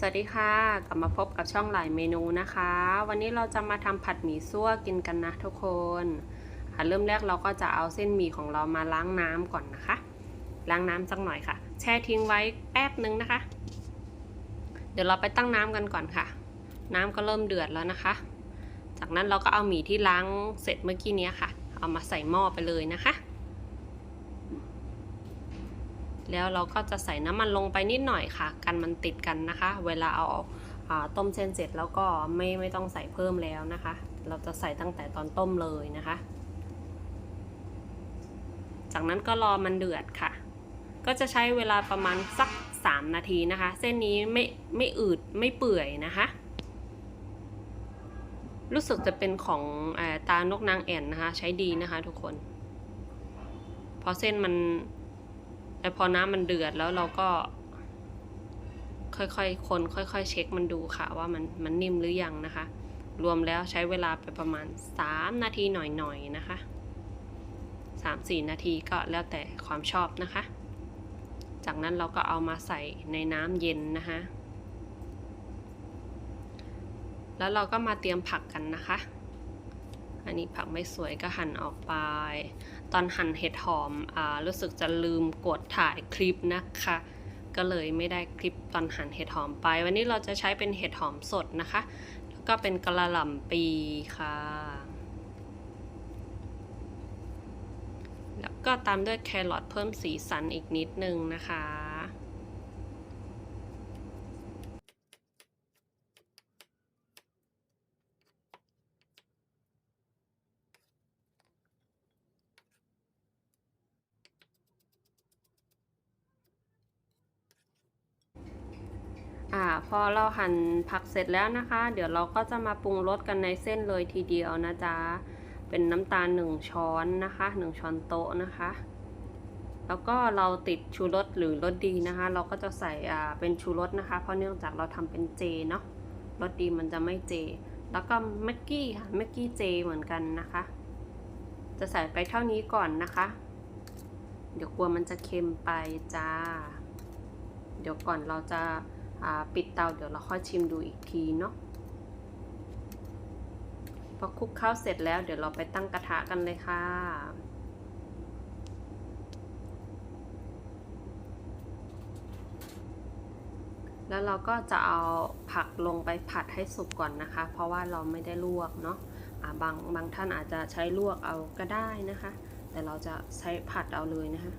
สวัสดีค่ะ กลับมาพบกับช่องหลายเมนูนะคะ วันนี้เราจะมาทำผัดหมี่ซั่วกินกันนะทุกคนอะเริ่มแรกเราก็จะเอาเส้นหมี่ของเรามาล้างน้ำก่อนนะคะ ล้างน้ำสักหน่อยค่ะ แช่ทิ้งไว้แป๊บนึงนะคะ เดี๋ยวเราไปตั้งน้ำกันก่อนค่ะ น้ำก็เริ่มเดือดแล้วนะคะ จากนั้นเราก็เอาหมี่ที่ล้างเสร็จเมื่อกี้นี้ค่ะ เอามาใส่หม้อไปเลยนะคะ แล้วเราก็จะใส่น้ำมันลงไปนิดหน่อยค่ะ กันมันติดกันนะคะ เวลาเอาต้มเส้นเสร็จแล้วก็ไม่ไม่ต้องใส่เพิ่มแล้วนะคะ เราจะใส่ตั้งแต่ตอนต้มเลยนะคะ จากนั้นก็รอมันเดือดค่ะ ก็จะใช้เวลาประมาณสัก 3 นาทีนะคะ เส้นนี้ไม่ไม่อืดไม่เปื่อยนะคะ รู้สึกจะเป็นของอตานกนางแอ่นนะคะ ใช้ดีนะคะทุกคนเพราะเส้นมัน แต่พอน้ำมันเดือดแล้วเราก็ ค่อยๆ คน ค่อย ๆ เช็คมันดูค่ะ ว่ามันมันนิ่มหรือยังนะคะ รวมแล้วใช้เวลาไปประมาณ 3 นาทีหน่อยๆนนะคะ 3-4 นาทีก็แล้วแต่ความชอบนะคะ จากนั้นเราก็เอามาใส่ในน้ำเย็นนะคะแล้วเราก็มาเตรียมผักกันนะคะ อันนี้ผักไม่สวยก็หั่นออกไป ตอนหั่นเห็ดหอมอ่ารู้สึกจะลืมกดถ่ายคลิปนะคะ ก็เลยไม่ได้คลิปตอนหั่นเห็ดหอมไป วันนี้เราจะใช้เป็นเห็ดหอมสดนะคะ แล้วก็เป็นกระหล่ำปีค่ะ แล้วก็ตามด้วยแครอทเพิ่มสีสันอีกนิดนึงนะคะ อ่า พอเราหั่นผักเสร็จแล้วนะคะ เดี๋ยวเราก็จะมาปรุงรสกันในเส้นเลยทีเดียวนะจ๊ะ เป็นน้ำตาล 1 ช้อนนะคะ 1 ช้อนโต๊ะนะคะ แล้วก็เราติดชูรสหรือรสดีนะคะ เราก็จะใส่อ่าเป็นชูรสนะคะ เพราะเนื่องจากเราทำเป็นเจเนาะ รสดีมันจะไม่เจ แล้วก็แม็กกี้ค่ะแม็กกี้เจเหมือนกันนะคะ จะใส่ไปเท่านี้ก่อนนะคะ เดี๋ยวกลัวมันจะเค็มไปจ้า เดี๋ยวก่อนเราจะ ปิดเตาเดี๋ยวเราค่อยชิมดูอีกทีเนาะพอคลุกข้าวเสร็จแล้วเดี๋ยวเราไปตั้งกระทะกันเลยค่ะ แล้วเราก็จะเอาผักลงไปผัดให้สุกก่อนนะคะ เพราะว่าเราไม่ได้ลวกเนาะะบางบางท่านอาจจะใช้ลวกเอาก็ได้นะคะ แต่เราจะใช้ผัดเอาเลยนะคะ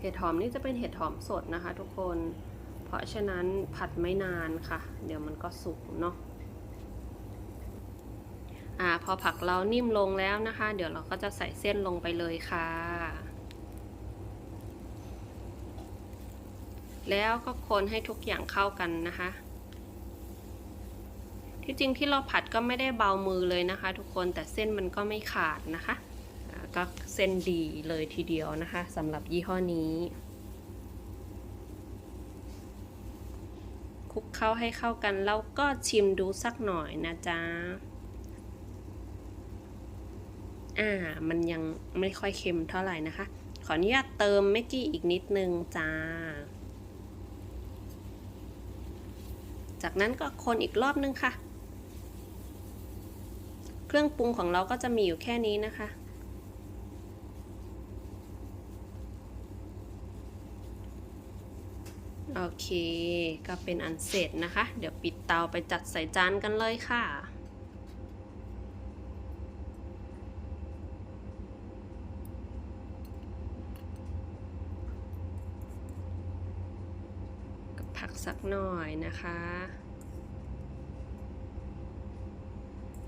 เห็ดหอมนี่จะเป็นเห็ดหอมสดนะคะทุกคน เพราะฉะนั้นผัดไม่นานค่ะ เดี๋ยวมันก็สุกเนาะอ่าพอผักเรานิ่มลงแล้วนะคะ เดี๋ยวเราก็จะใส่เส้นลงไปเลยค่ะ แล้วก็คนให้ทุกอย่างเข้ากันนะคะ ที่จริงที่เราผัดก็ไม่ได้เบามือเลยนะคะ ทุกคนแต่เส้นมันก็ไม่ขาดนะคะ ก็เส้นดีเลยทีเดียวนะคะสำหรับยี่ห้อนี้คลุกเข้าให้เข้ากันแล้วก็ชิมดูสักหน่อยนะจ๊ะ อ่า มันยังไม่ค่อยเค็มเท่าไหร่นะคะ ขออนุญาตเติมเมกกี้อีกนิดนึงจ้า จากนั้นก็คนอีกรอบนึงค่ะ เครื่องปรุงของเราก็จะมีอยู่แค่นี้นะคะ โอเค ก็เป็นอันเสร็จนะคะ เดี๋ยวปิดเตาไปจัดใส่จานกันเลยค่ะผักสักหน่อยนะคะ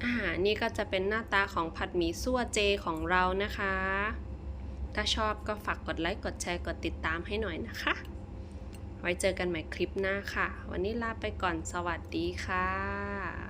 อ่านี่ก็จะเป็นหน้าตาของผัดหมี่ซั่วเจของเรานะคะ ถ้าชอบก็ฝากกดไลค์ กดแชร์ กดติดตามให้หน่อยนะคะ ไว้เจอกันใหม่คลิปหน้าค่ะ วันนี้ลาไปก่อนสวัสดีค่ะ